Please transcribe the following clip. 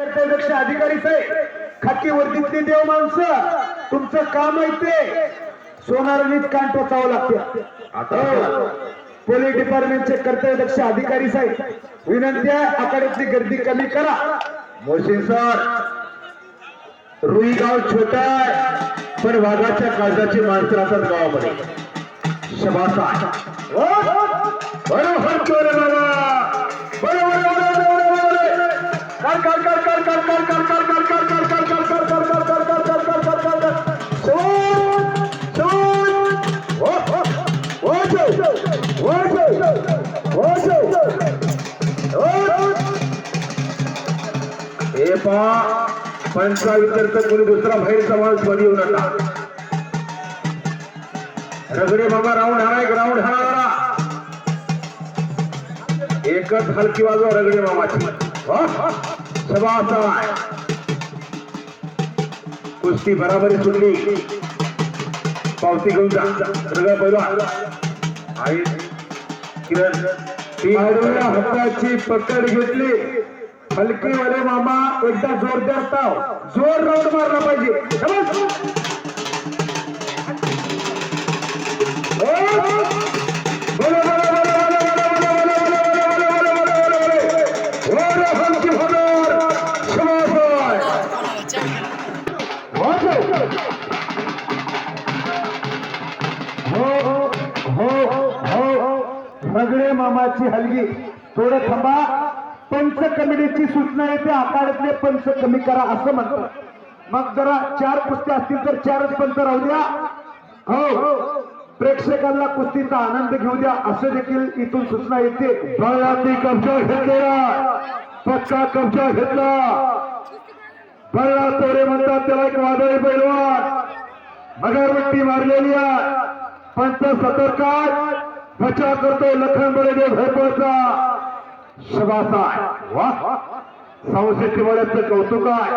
कर्तव्यदक्ष अधिकारी साहेब खाकी वर्दीतले देव माणसं तुमचं काम आहे ते. सोनारणीच कान टोचावं लागते. आता पोलीस डिपार्टमेंटचे कर्तव्यदक्ष अधिकारी साहेब विनंती आहे आखाड्यातली गर्दी कमी करा. मोहसिन सर रुई गाव छोट आहे पण वाघाच्या काळजाची माणसं राहतात गावामध्ये. शबास हो? बरोबर हे पहा पंचावित्यर्थ कोणी दुसरा बाहेरचा माणूस बळी येऊ नका रगडे बाबा राऊंड हा एक राऊंड हा एकच हलकी बाजू रगडे मामाची. कुस्ती बराबरी सुटली. पावती घेऊन सगळ्या पहिला आई किरण हक्काची पकड घेतली. हलकी वाले मामा एकदा जोरदार ताव. जोर राऊंड मारला पाहिजे. हो, हो, हो, हो. सगळे मामाची हलगी. थोडं थांबा. पंच कमिटीची सूचना येते. आकारातले पंच कमी करा असं म्हणतात. मग जरा चार कुस्त्या असतील तर चारच पंच राहू द्या. हो, हो. प्रेक्षकांना कुस्तीचा आनंद घेऊ द्या. असं देखील इथून सूचना येते. बळाती कब्जा घेतलेला. पक्का कब्जा घेतला. बळा तोरे म्हणतात त्याला एक वादळी पैलवान. मगरबट्टी मारलेली आहे. पंच सतर्कात बचाव करतो लखन बळदेव भरपळचा शबास आहे वा संशय वड्याचं कौतुक आहे.